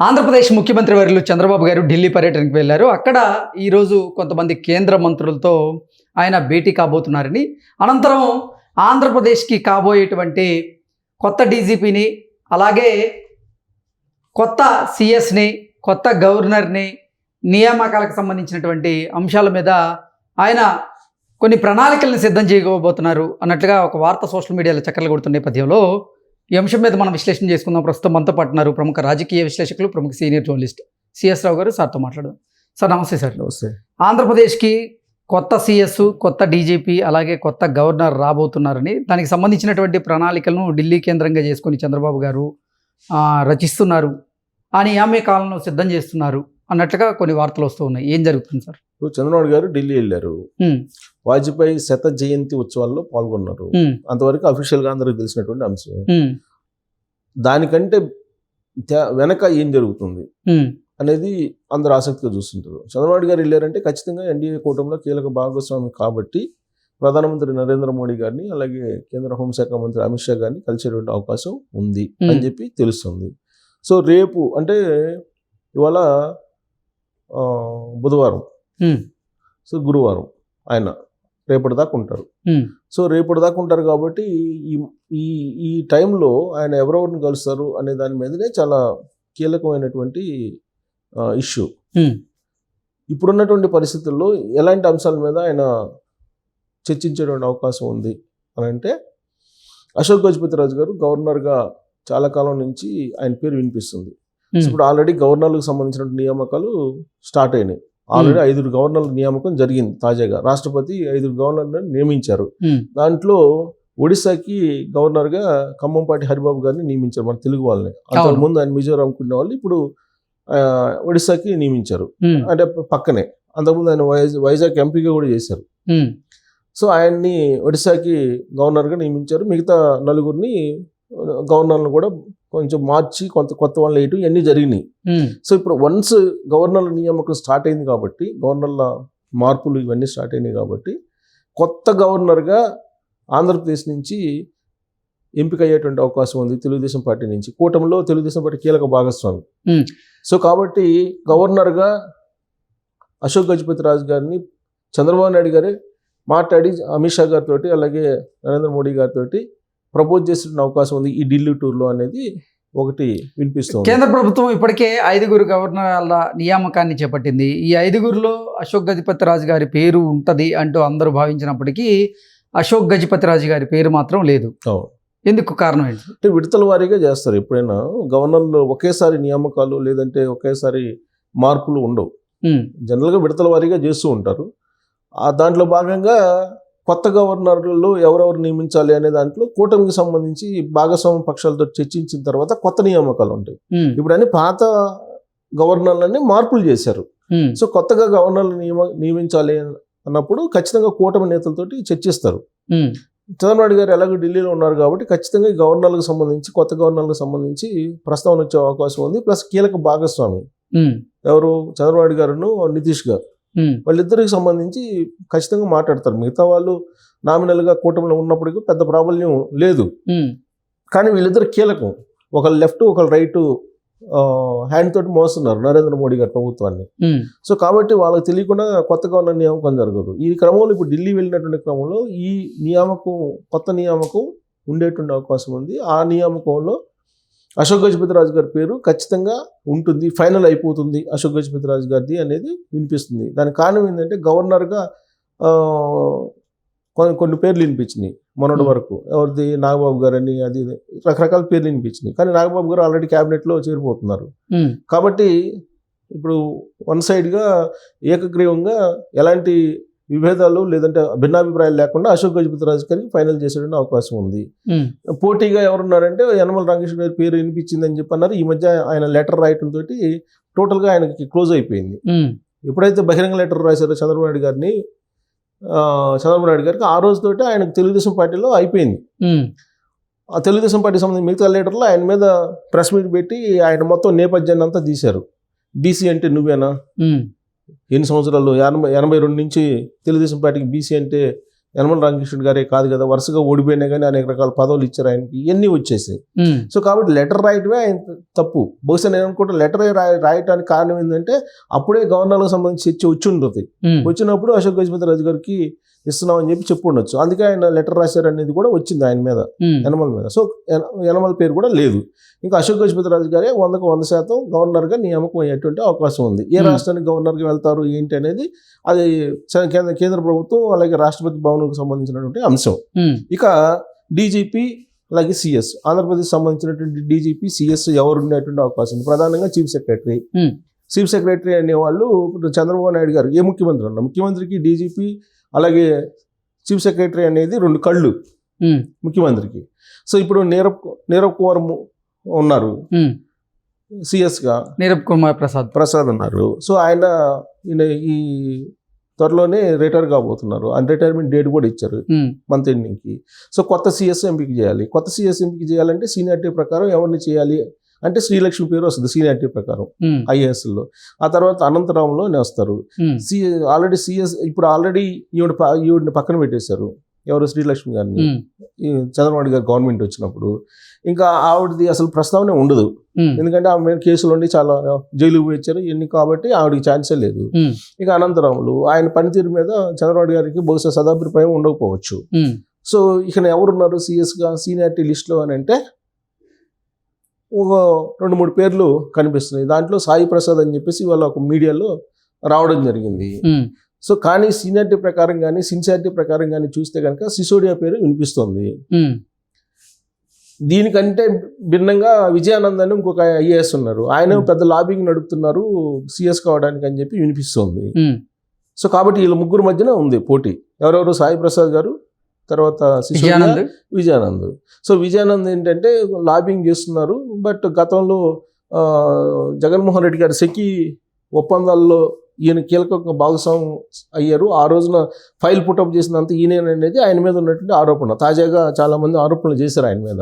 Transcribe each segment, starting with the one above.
ఆంధ్రప్రదేశ్ ముఖ్యమంత్రి వర్యులు చంద్రబాబు గారు ఢిల్లీ పర్యటనకు వెళ్ళారు. అక్కడ ఈరోజు కొంతమంది కేంద్ర మంత్రులతో ఆయన భేటీ కాబోతున్నారని. అనంతరం ఆంధ్రప్రదేశ్కి కాబోయేటువంటి కొత్త డీజీపీని అలాగే కొత్త సిఎస్ని కొత్త గవర్నర్ని నియామకాలకు సంబంధించినటువంటి అంశాల మీద ఆయన కొన్ని ప్రణాళికలను సిద్ధం చేయబోతున్నారు అన్నట్లుగా ఒక వార్త సోషల్ మీడియాలో చక్కర్లు కొడుతున్న నేపథ్యంలో ఈ అంశం మీద మనం విశ్లేషణ చేసుకుందాం. ప్రస్తుతం మనతో పట్టున్నారు ప్రముఖ రాజకీయ విశ్లేషకులు ప్రముఖ సీనియర్ జర్నలిస్ట్ సిఎస్ రావు గారు. సార్తో మాట్లాడదాం. సార్ నమస్తే సార్. నమస్తే. ఆంధ్రప్రదేశ్కి కొత్త సిఎస్ కొత్త డీజీపీ అలాగే కొత్త గవర్నర్ రాబోతున్నారని దానికి సంబంధించినటువంటి ప్రణాళికలను ఢిల్లీ కేంద్రంగా చేసుకొని చంద్రబాబు గారు రచిస్తున్నారు. ఆ నియామకాలను సిద్ధం చేస్తున్నారు అన్నట్లుగా కొన్ని వార్తలు వస్తూ ఉన్నాయి. ఏం జరుగుతుంది సార్? చంద్రబాబు గారు ఢిల్లీ వెళ్ళారు. వాజ్పేయి శత జయంతి ఉత్సవాల్లో పాల్గొన్నారు. అంతవరకు అఫీషియల్గా అందరికి తెలిసినటువంటి అంశమే. దానికంటే వెనక ఏం జరుగుతుంది? అనేది అందరు ఆసక్తిగా చూస్తుంటారు. చంద్రబాబు గారు వెళ్ళారంటే ఖచ్చితంగా ఎన్డీఏ కూటమిలో కీలక భాగస్వామి కాబట్టి ప్రధానమంత్రి నరేంద్ర మోడీ గారిని అలాగే కేంద్ర హోంశాఖ మంత్రి అమిత్ షా గారిని కలిసేటువంటి అవకాశం ఉంది అని. చెప్పి తెలుస్తుంది. సో రేపు అంటే ఇవాళ బుధవారం. సో గురువారం ఆయన. రేపటి దాకా ఉంటారు. సో రేపటి దాకా ఉంటారు కాబట్టి ఈ ఈ ఈ టైంలో ఆయన ఎవరెవరిని కలుస్తారు అనే దాని మీదనే చాలా కీలకమైనటువంటి ఇష్యూ. ఇప్పుడున్నటువంటి పరిస్థితుల్లో ఎలాంటి అంశాల మీద ఆయన చర్చించేటువంటి అవకాశం ఉంది అని అంటే అశోక్ గజపతి రాజు గారు గవర్నర్గా చాలా కాలం నుంచి ఆయన పేరు వినిపిస్తుంది. ఇప్పుడు ఆల్రెడీ గవర్నర్లకు సంబంధించిన నియామకాలు స్టార్ట్ అయినాయి. ఆల్రెడీ ఐదుగురు గవర్నర్ల నియామకం జరిగింది తాజాగా. రాష్ట్రపతి ఐదుగురు గవర్నర్లను నియమించారు. దాంట్లో ఒడిశాకి గవర్నర్గా ఖమ్మంపాటి హరిబాబు గారిని నియమించారు మన తెలుగు వాళ్ళని. అంతకుముందు ఆయన మిజోరాంకు ఉన్న వాళ్ళు ఇప్పుడు ఒడిశాకి నియమించారు. అంటే పక్కనే. అంతకుముందు ఆయన వైజాగ్ వైజాగ్ ఎంపీగా కూడా చేశారు. సో ఆయన్ని ఒడిశాకి గవర్నర్గా నియమించారు. మిగతా నలుగురిని గవర్నర్లను కూడా కొంచెం మార్చి కొంత కొత్త వాళ్ళని వేయటం ఇవన్నీ జరిగినాయి. సో ఇప్పుడు వన్స్ గవర్నర్ల నియామకం స్టార్ట్ అయింది కాబట్టి గవర్నర్ల మార్పులు ఇవన్నీ స్టార్ట్ అయినాయి కాబట్టి కొత్త గవర్నర్గా ఆంధ్రప్రదేశ్ నుంచి ఎంపిక అయ్యేటువంటి అవకాశం ఉంది తెలుగుదేశం పార్టీ నుంచి. కూటమిలో తెలుగుదేశం పార్టీ కీలక భాగస్వామి. సో కాబట్టి గవర్నర్గా అశోక్ గజపతి రాజు గారిని చంద్రబాబు నాయుడు గారే మాట్లాడి అమిత్ షా గారితో అలాగే నరేంద్ర మోడీ గారితో ప్రపోజ్ చేసిన అవకాశం ఉంది ఈ ఢిల్లీ టూర్లో అనేది ఒకటి వినిపిస్తుంది. కేంద్ర ప్రభుత్వం ఇప్పటికే ఐదుగురు గవర్నర్ల నియామకాన్ని చేపట్టింది. ఈ ఐదుగురిలో అశోక్ గజపతి రాజు గారి పేరు ఉంటది అంటూ అందరూ భావించినప్పటికీ అశోక్ గజపతి రాజు గారి పేరు మాత్రం లేదు. ఎందుకు కారణం ఏంటి? అంటే విడతల వారీగా చేస్తారు. ఎప్పుడైనా గవర్నర్లు ఒకేసారి నియామకాలు లేదంటే ఒకేసారి మార్పులు ఉండవు. జనరల్గా విడతల వారీగా చేస్తూ ఉంటారు. ఆ దాంట్లో భాగంగా కొత్త గవర్నర్లు ఎవరెవరు నియమించాలి అనే దాంట్లో కూటమికి సంబంధించి భాగస్వామ్య పక్షాలతో చర్చించిన తర్వాత కొత్త నియామకాలు ఉంటాయి. ఇప్పుడు అన్ని పాత గవర్నర్లన్నీ మార్పులు చేశారు. సో కొత్తగా గవర్నర్లు నియమ నియమించాలి అన్నప్పుడు ఖచ్చితంగా కూటమి నేతలతోటి చర్చిస్తారు. చంద్రబాబు గారు ఎలాగో ఢిల్లీలో ఉన్నారు కాబట్టి ఖచ్చితంగా ఈ గవర్నర్లకు సంబంధించి కొత్త గవర్నర్లకు సంబంధించి ప్రస్తావన వచ్చే అవకాశం ఉంది. ప్లస్ కీలక భాగస్వామి. ఎవరు? చంద్రబాబు గారును నితీష్ గారు. వాళ్ళిద్దరికి సంబంధించి ఖచ్చితంగా మాట్లాడతారు. మిగతా వాళ్ళు నామినల్గా కూటమిలో ఉన్నప్పటికీ పెద్ద ప్రాబల్యం లేదు. కానీ వీళ్ళిద్దరు కీలకం. ఒకళ్ళు లెఫ్ట్ ఒకళ్ళు రైట్ హ్యాండ్ తోటి మోస్తున్నారు నరేంద్ర మోడీ గారి ప్రభుత్వాన్ని. సో కాబట్టి వాళ్ళకి తెలియకుండా కొత్త గవర్నర్ నియామకం జరగదు. ఈ క్రమంలో ఇప్పుడు ఢిల్లీ వెళ్ళినటువంటి క్రమంలో ఈ నియామకం కొత్త నియామకం ఉండేటువంటి అవకాశం ఉంది. ఆ నియామకంలో అశోక్ గజపతి రాజు గారి పేరు ఖచ్చితంగా ఉంటుంది ఫైనల్ అయిపోతుంది అశోక్ గజపతి రాజు గారిది అనేది వినిపిస్తుంది. దానికి కారణం ఏంటంటే గవర్నర్గా కొన్ని కొన్ని పేర్లు వినిపించినాయి మొన్నటి. వరకు. ఎవరిది? నాగబాబు గారు అని అది రకరకాల పేర్లు వినిపించినాయి. కానీ నాగబాబు గారు ఆల్రెడీ క్యాబినెట్లో చేరిపోతున్నారు. కాబట్టి ఇప్పుడు వన్ సైడ్గా ఏకగ్రీవంగా ఎలాంటి విభేదాలు లేదంటే భిన్నాభిప్రాయాలు లేకుండా అశోక్ గజపతి రాజు గారికి ఫైనల్ చేసేటువంటి అవకాశం ఉంది. పోటీగా ఎవరున్నారంటే యనమల రామకృష్ణ గారి పేరు వినిపించింది అని చెప్పి అన్నారు ఈ మధ్య ఆయన లెటర్ రాయటం తోటి టోటల్గా ఆయనకి క్లోజ్ అయిపోయింది. ఎప్పుడైతే బహిరంగ లెటర్ రాశారో చంద్రబాబు నాయుడు గారిని చంద్రబాబు నాయుడు గారికి ఆ రోజుతోటి ఆయనకు తెలుగుదేశం పార్టీలో అయిపోయింది. ఆ తెలుగుదేశం పార్టీ సంబంధించిన మిగతా లీడర్లు ఆయన మీద ప్రెస్ మీట్ పెట్టి ఆయన మొత్తం నేపథ్యాన్ని అంతా తీశారు. బీసీ అంటే నువ్వేనా? ఎన్ని సంవత్సరాలు ఎనభై ఎనభై రెండు నుంచి తెలుగుదేశం పార్టీకి బీసీ అంటే యనమల రామకృష్ణుడు గారే కాదు కదా వరుసగా ఓడిపోయినా కానీ అనేక రకాల పదవులు ఇచ్చారు ఆయనకి. ఇవన్నీ వచ్చేసాయి. సో కాబట్టి లెటర్ రాయటమే ఆయన తప్పు. బహుశా నేను అనుకుంటా లెటర్ రాయ రాయటానికి కారణం ఏంటంటే అప్పుడే గవర్నర్లకు సంబంధించి చర్చ వచ్చి ఉంటుంది. వచ్చినప్పుడు అశోక్ గజపతి రాజు గారికి ఇస్తున్నాం అని చెప్పి చెప్పు ఉండొచ్చు. అందుకే ఆయన లెటర్ రాశారు అనేది కూడా వచ్చింది ఆయన మీద యనమల మీద. సో యన- యనమల పేరు కూడా లేదు. ఇంకా అశోక్ గజపతి రాజు గారే వందకు వంద శాతం గవర్నర్గా నియామకం అయ్యేటువంటి అవకాశం ఉంది. ఏ. రాష్ట్రానికి గవర్నర్గా వెళ్తారు ఏంటి అనేది అది కేంద్ర కేంద్ర ప్రభుత్వం అలాగే రాష్ట్రపతి భవన్కు సంబంధించినటువంటి అంశం. ఇక డీజీపీ అలాగే సిఎస్. ఆంధ్రప్రదేశ్ సంబంధించినటువంటి డీజీపీ సిఎస్ ఎవరు ఉండేటువంటి అవకాశం ఉంది. ప్రధానంగా చీఫ్ సెక్రటరీ. చీఫ్ సెక్రటరీ అనేవాళ్ళు ఇప్పుడు చంద్రబాబు నాయుడు గారు ఏ ముఖ్యమంత్రి అన్న ముఖ్యమంత్రికి డీజీపీ అలాగే చీఫ్ సెక్రటరీ అనేది రెండు కళ్ళు ముఖ్యమంత్రికి. సో ఇప్పుడు నీరవ్ నీరవ్ కుమార్ ఉన్నారు. సిఎస్గా నీరబ్ కుమార్ ప్రసాద్. ప్రసాద్ ఉన్నారు. సో ఆయన ఈ త్వరలోనే రిటైర్ కాబోతున్నారు. ఆయన రిటైర్మెంట్ డేట్ కూడా ఇచ్చారు మంత్ ఎండింగ్కి. సో కొత్త సిఎస్ ఎంపిక చేయాలి. కొత్త సిఎస్ ఎంపిక చేయాలంటే సీనియారిటీ ప్రకారం ఎవరిని చేయాలి? అంటే శ్రీలక్ష్మి పేరు వస్తుంది సీనియారిటీ ప్రకారం ఐఏఎస్లో. ఆ తర్వాత అనంతరాంలో వస్తారు సి ఆల్రెడీ సిఎస్ ఇప్పుడు ఆల్రెడీ ఈవిడ ఈవిడిని పక్కన పెట్టేశారు. ఎవరు? శ్రీలక్ష్మి గారిని. చంద్రబాబు గారు గవర్నమెంట్ వచ్చినప్పుడు. ఇంకా ఆవిడది అసలు ప్రస్తావనే ఉండదు. ఎందుకంటే ఆమె మీద కేసులు ఉండి చాలా జైలుకు పోయి వచ్చారు ఇవన్నీ కాబట్టి ఆవిడకి ఛాన్సే లేదు. ఇక అనంతరాములు ఆయన పనితీరు మీద చంద్రబాబు గారికి బహుశా సదాభిప్రాయం ఉండకపోవచ్చు. సో ఇక ఎవరున్నారు? సీఎస్గా సీనియారిటీ లిస్ట్లో అని అంటే రెండు మూడు పేర్లు కనిపిస్తున్నాయి. దాంట్లో సాయి ప్రసాద్ అని చెప్పేసి వాళ్ళ ఒక మీడియాలో రావడం జరిగింది. సో కానీ సీనియారిటీ ప్రకారం కానీ సిన్సియారిటీ ప్రకారం కానీ చూస్తే కనుక సిసోడియా పేరు వినిపిస్తుంది. దీనికంటే భిన్నంగా విజయానంద్ అని ఇంకొక ఐఏఎస్ ఉన్నారు. ఆయన. పెద్ద లాబింగ్ నడుపుతున్నారు సిఎస్ కావడానికి అని చెప్పి వినిపిస్తుంది. సో కాబట్టి వీళ్ళ ముగ్గురు మధ్యన ఉంది పోటీ. ఎవరెవరు? సాయి ప్రసాద్ గారు తర్వాత విజయానంద్? విజయానంద్. సో విజయానంద్ ఏంటంటే లాబింగ్ చేస్తున్నారు. బట్ గతంలో జగన్మోహన్ రెడ్డి గారి సెకి ఒప్పందాల్లో ఈయన కీలక భాగస్వామి అయ్యారు. ఆ రోజున ఫైల్ పుటప్ చేసినంత ఈయన అనేది ఆయన మీద ఉన్నటువంటి ఆరోపణ. తాజాగా చాలా మంది ఆరోపణలు చేశారు ఆయన మీద.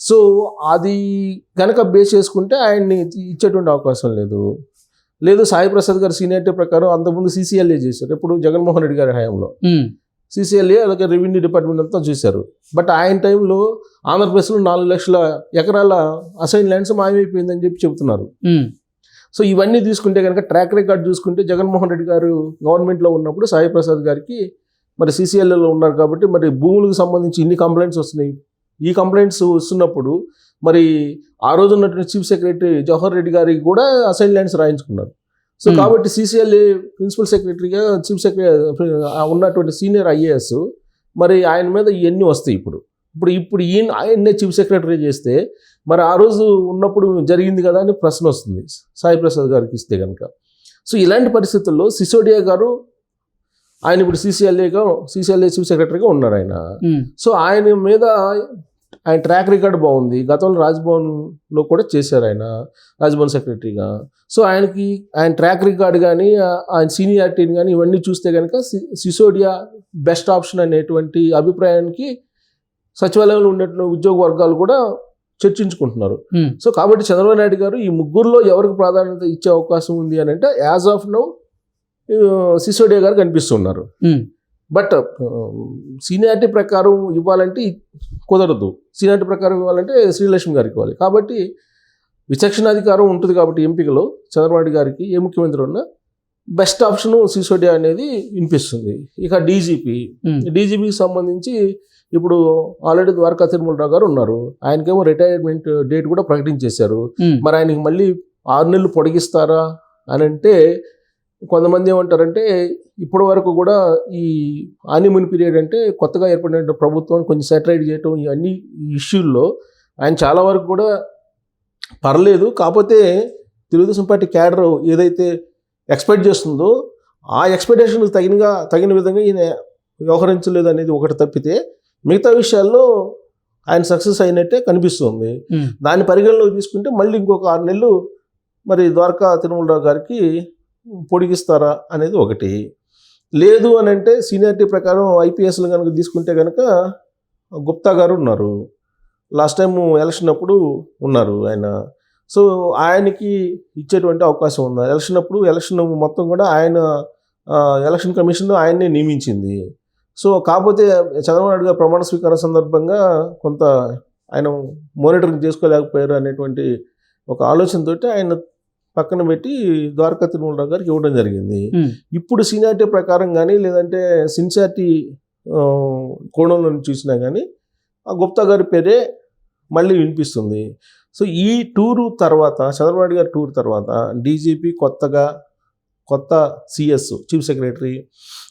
సో అది కనుక బేస్ చేసుకుంటే ఆయన్ని ఇచ్చేటువంటి అవకాశం లేదు. లేదు సాయి ప్రసాద్ గారు సీనియారిటీ ప్రకారం అంతకుముందు సీసీఎల్ఏ చేశారు. ఇప్పుడు జగన్మోహన్ రెడ్డి గారి హయాంలో. సీసీఎల్ఏ అలాగే రెవెన్యూ డిపార్ట్మెంట్ అంతా చూశారు. బట్ ఆయన టైంలో ఆంధ్రప్రదేశ్లో నాలుగు లక్షల ఎకరాల అసైన్ ల్యాండ్స్ మాయమైపోయిందని చెప్పి చెబుతున్నారు. సో ఇవన్నీ తీసుకుంటే కనుక ట్రాక్ రికార్డ్ చూసుకుంటే జగన్మోహన్ రెడ్డి గారు గవర్నమెంట్లో ఉన్నప్పుడు సాయి ప్రసాద్ గారికి మరి సీసీఎల్ఏలో ఉన్నారు కాబట్టి మరి భూములకు సంబంధించి ఇన్ని కంప్లైంట్స్ వస్తున్నాయి. ఈ కంప్లైంట్స్ వస్తున్నప్పుడు మరి ఆ రోజు ఉన్నటువంటి చీఫ్ సెక్రటరీ జవహర్ రెడ్డి గారికి కూడా అసైన్ ల్యాండ్స్ రాయించుకున్నారు. So Hmm. కాబట్టి సీసీఎల్ఏ ప్రిన్సిపల్ సెక్రటరీగా చీఫ్ సెక్రటరీ ఉన్నటువంటి సీనియర్ ఐఏఎస్ మరి ఆయన మీద ఇవన్నీ వస్తాయి ఇప్పుడు. ఇప్పుడు ఇప్పుడు ఈయన ఆయన్నే చీఫ్ సెక్రటరీ చేస్తే మరి ఆ రోజు ఉన్నప్పుడు జరిగింది కదా అని ప్రశ్న వస్తుంది. సాయి ప్రసాద్ గారికి ఇస్తే కనుక సో ఇలాంటి పరిస్థితుల్లో సిసోడియా గారు ఆయన ఇప్పుడు సీసీఎల్ఏగా సీసీఎల్ఏ చీఫ్ సెక్రటరీగా ఉన్నారు ఆయన. ఉమ్, సో ఆయన మీద ఆయన ట్రాక్ రికార్డ్ బాగుంది. గతంలో రాజ్భవన్లో కూడా చేశారు ఆయన రాజ్భవన్ సెక్రటరీగా. సో ఆయనకి ఆయన ట్రాక్ రికార్డ్ కానీ ఆయన సీనియారిటీని కానీ ఇవన్నీ చూస్తే కనుక సి- సిసోడియా బెస్ట్ ఆప్షన్ అనేటువంటి అభిప్రాయానికి సచివాలయంలో ఉండేటువంటి ఉద్యోగ వర్గాలు కూడా చర్చించుకుంటున్నారు. సో కాబట్టి చంద్రబాబు నాయుడు గారు ఈ ముగ్గురులో ఎవరికి ప్రాధాన్యత ఇచ్చే అవకాశం ఉంది అని అంటే యాజ్ ఆఫ్ నౌ సిసోడియా గారు కనిపిస్తున్నారు. బట్ సీనియారిటీ ప్రకారం ఇవ్వాలంటే కుదరదు. సీనియారిటీ ప్రకారం ఇవ్వాలంటే శ్రీలక్ష్మి గారికి ఇవ్వాలి. కాబట్టి విచక్షణాధికారం ఉంటుంది కాబట్టి ఎంపికలో చంద్రబాబు గారికి ఏ ముఖ్యమంత్రి ఉన్నా బెస్ట్ ఆప్షన్ సిసోడియా అనేది వినిపిస్తుంది. ఇక డీజీపీ. డీజీపీకి సంబంధించి ఇప్పుడు ఆల్రెడీ ద్వారకా తిరుమలరావు గారు ఉన్నారు. ఆయనకేమో రిటైర్మెంట్ డేట్ కూడా ప్రకటించేశారు. మరి ఆయనకి మళ్ళీ ఆరు నెలలు పొడిగిస్తారా అని అంటే కొంతమంది ఏమంటారంటే ఇప్పటి వరకు కూడా ఈ ఆనిమన్ పీరియడ్ అంటే కొత్తగా ఏర్పడిన ప్రభుత్వాన్ని కొంచెం సెటరైట్ చేయటం ఇవన్నీ ఇష్యూల్లో ఆయన చాలా వరకు కూడా పర్లేదు. కాకపోతే తెలుగుదేశం పార్టీ క్యాడర్ ఏదైతే ఎక్స్పెక్ట్ చేస్తుందో ఆ ఎక్స్పెక్టేషన్కి తగినగా తగిన విధంగా ఈయన వ్యవహరించలేదు అనేది ఒకటి తప్పితే మిగతా విషయాల్లో ఆయన సక్సెస్ అయినట్టే కనిపిస్తుంది. దాన్ని పరిగణలోకి తీసుకుంటే మళ్ళీ ఇంకొక ఆరు నెలలు మరి ద్వారకా తిరుమలరావు గారికి పొడిగిస్తారా అనేది ఒకటి. లేదు అని అంటే సీనియారిటీ ప్రకారం ఐపీఎస్లు కనుక తీసుకుంటే కనుక గుప్తా గారు ఉన్నారు. లాస్ట్ టైం ఎలక్షన్ అప్పుడు ఉన్నారు ఆయన. సో ఆయనకి ఇచ్చేటువంటి అవకాశం ఉంది? ఎలక్షన్ అప్పుడు ఎలక్షన్ మొత్తం కూడా ఆయన ఎలక్షన్ కమిషన్ ఆయన్నే నియమించింది. సో కాకపోతే చంద్రబాబు నాయుడు గారు ప్రమాణ స్వీకారం సందర్భంగా కొంత ఆయన మానిటరింగ్ చేసుకోలేకపోయారు అనేటువంటి ఒక ఆలోచనతోటి ఆయన పక్కన పెట్టి ద్వారకా తిరుమలరావు గారికి ఇవ్వడం జరిగింది. ఇప్పుడు సీనియారిటీ ప్రకారం కానీ లేదంటే సిన్సియారిటీ కోణంలో చూసినా కానీ ఆ గుప్తా గారి పేరే మళ్ళీ వినిపిస్తుంది. సో ఈ టూరు తర్వాత చంద్రబాబు గారి టూర్ తర్వాత డీజీపీ కొత్తగా కొత్త సిఎస్ చీఫ్ సెక్రటరీ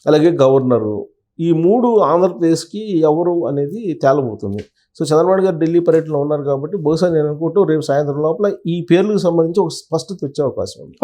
అలాగే గవర్నరు ఈ మూడు ఆంధ్రప్రదేశ్కి ఎవరు అనేది తేలబోతుంది. సో చంద్రబాబు గారు ఢిల్లీ పర్యటనలో ఉన్నారు కాబట్టి బహుశా నేను అనుకుంటూ రేపు సాయంత్రం లోపల ఈ పేర్లకు సంబంధించి ఒక స్పష్టత వచ్చే అవకాశం ఉంది.